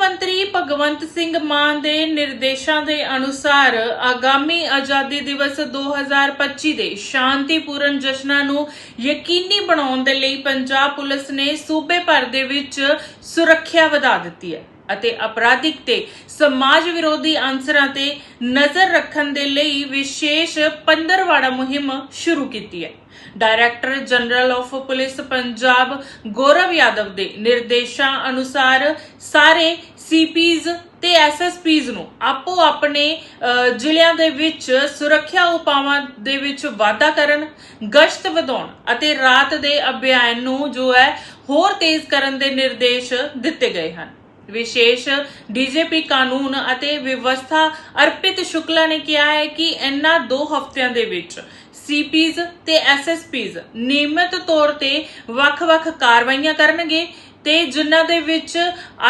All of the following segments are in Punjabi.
ਮੰਤਰੀ ਭਗਵੰਤ ਸਿੰਘ ਮਾਨ ਦੇ ਨਿਰਦੇਸ਼ਾਂ ਦੇ ਅਨੁਸਾਰ ਆਗਾਮੀ ਆਜ਼ਾਦੀ ਦਿਵਸ 2025 ਦੇ ਸ਼ਾਂਤੀਪੂਰਨ ਜਸ਼ਨਾਂ ਨੂੰ ਯਕੀਨੀ ਬਣਾਉਣ ਦੇ ਲਈ ਪੰਜਾਬ ਪੁਲਿਸ ਨੇ ਸੂਬੇ ਭਰ ਦੇ ਵਿੱਚ ਸੁਰੱਖਿਆ ਵਧਾ ਦਿੱਤੀ ਹੈ। ਅਤੇ ਅਪਰਾਧਿਕ ਤੇ ਸਮਾਜ ਵਿਰੋਧੀ ਅੰਸਰਾਂ ਤੇ ਨਜ਼ਰ ਰੱਖਣ ਦੇ ਲਈ ਵਿਸ਼ੇਸ਼ ਪੰਦਰਵਾੜਾ ਮੁਹਿੰਮ ਸ਼ੁਰੂ ਕੀਤੀ ਹੈ। Director general of police Punjab Gaurav Yadav ਦੇ ਨਿਰਦੇਸ਼ਾਂ ਅਨੁਸਾਰ ਸਾਰੇ ਸੀਪੀਜ਼ ਤੇ ਐਸਐਸਪੀਜ਼ ਨੂੰ ਆਪੋ ਆਪਣੇ ਜ਼ਿਲ੍ਹਿਆਂ ਦੇ ਵਿੱਚ ਸੁਰੱਖਿਆ ਉਪਾਵਾਂ ਦੇ ਵਿੱਚ ਵਾਧਾ ਕਰਨ, ਗਸ਼ਤ ਵਧਾਉਣ ਅਤੇ ਰਾਤ ਦੇ ਅਭਿਆਨ ਨੂੰ ਜੋ ਹੈ ਹੋਰ ਤੇਜ਼ ਕਰਨ ਦੇ ਨਿਰਦੇਸ਼ ਦਿੱਤੇ ਗਏ ਹਨ। ਵਿਸ਼ੇਸ਼ ਡੀਜੀਪੀ ਕਾਨੂੰਨ ਅਤੇ ਵਿਵਸਥਾ ਅਰਪਿਤ ਸ਼ੁਕਲਾ ਨੇ ਕਿਹਾ ਹੈ ਕਿ ਇਨ੍ਹਾਂ ਦੋ ਹਫ਼ਤਿਆਂ ਦੇ ਵਿੱਚ ਸੀਪੀਜ਼ ਤੇ ਐਸਐਸਪੀਜ਼ ਨਿਯਮਿਤ ਤੌਰ ਤੇ ਵੱਖ-ਵੱਖ ਕਾਰਵਾਈਆਂ ਕਰਨਗੇ ਤੇ ਜਿਨ੍ਹਾਂ ਦੇ ਵਿੱਚ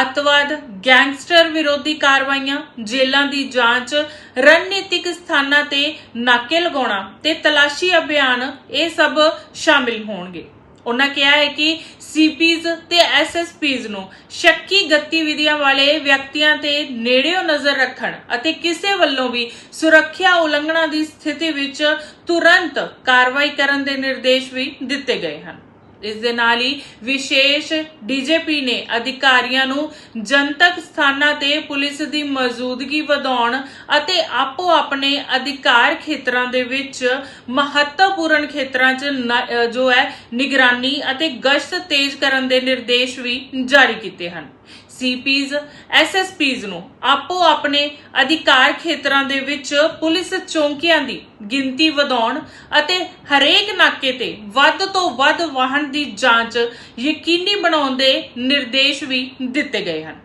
ਅੱਤਵਾਦ, ਗੈਂਗਸਟਰ ਵਿਰੋਧੀ ਕਾਰਵਾਈਆਂ, ਜੇਲ੍ਹਾਂ ਦੀ ਜਾਂਚ, ਰਣਨੀਤਿਕ ਸਥਾਨਾਂ ਤੇ ਨਾਕੇ ਲਗਾਉਣਾ ਤੇ ਤਲਾਸ਼ੀ ਅਭਿਆਨ ਇਹ ਸਭ ਸ਼ਾਮਿਲ ਹੋਣਗੇ। ਉਹਨਾਂ ਕਿਹਾ ਹੈ ਕਿ ਸੀਪੀਜ਼ ਤੇ ਐਸਐਸਪੀਜ਼ ਨੂੰ ਸ਼ੱਕੀ ਗਤੀਵਿਧੀਆਂ ਵਾਲੇ ਵਿਅਕਤੀਆਂ ਤੇ ਨੇੜਿਓਂ ਨਜ਼ਰ ਰੱਖਣ ਅਤੇ ਕਿਸੇ ਵੱਲੋਂ ਵੀ ਸੁਰੱਖਿਆ ਉਲੰਘਣਾ ਦੀ ਸਥਿਤੀ ਵਿੱਚ ਤੁਰੰਤ ਕਾਰਵਾਈ ਕਰਨ ਦੇ ਨਿਰਦੇਸ਼ ਵੀ ਦਿੱਤੇ ਗਏ ਹਨ। ਇਸ ਦੇ ਨਾਲ ਹੀ ਵਿਸ਼ੇਸ਼ ਡੀਜੀਪੀ ਨੇ ਅਧਿਕਾਰੀਆਂ ਨੂੰ ਜਨਤਕ ਸਥਾਨਾਂ ਤੇ ਪੁਲਿਸ ਦੀ ਮੌਜੂਦਗੀ ਵਧਾਉਣ ਅਤੇ ਆਪੋ ਆਪਣੇ ਅਧਿਕਾਰ ਖੇਤਰਾਂ ਦੇ ਵਿੱਚ ਮਹੱਤਵਪੂਰਨ ਖੇਤਰਾਂ 'ਚ ਜੋ ਹੈ ਨਿਗਰਾਨੀ ਅਤੇ ਗਸ਼ਤ ਤੇਜ਼ ਕਰਨ ਦੇ ਨਿਰਦੇਸ਼ ਵੀ ਜਾਰੀ ਕੀਤੇ ਹਨ। ਸੀਪੀਜ਼ ਐਸਐਸਪੀਜ਼ ਨੂੰ ਆਪੋ ਆਪਣੇ ਅਧਿਕਾਰ ਖੇਤਰਾਂ ਦੇ ਵਿੱਚ ਪੁਲਿਸ ਚੌਂਕੀਆਂ ਦੀ ਗਿਣਤੀ ਵਧਾਉਣ ਅਤੇ ਹਰੇਕ ਨਾਕੇ ਤੇ ਵੱਧ ਤੋਂ ਵੱਧ ਵਾਹਨ ਦੀ ਜਾਂਚ ਯਕੀਨੀ ਬਣਾਉਣ ਦੇ ਨਿਰਦੇਸ਼ ਵੀ ਦਿੱਤੇ ਗਏ ਹਨ।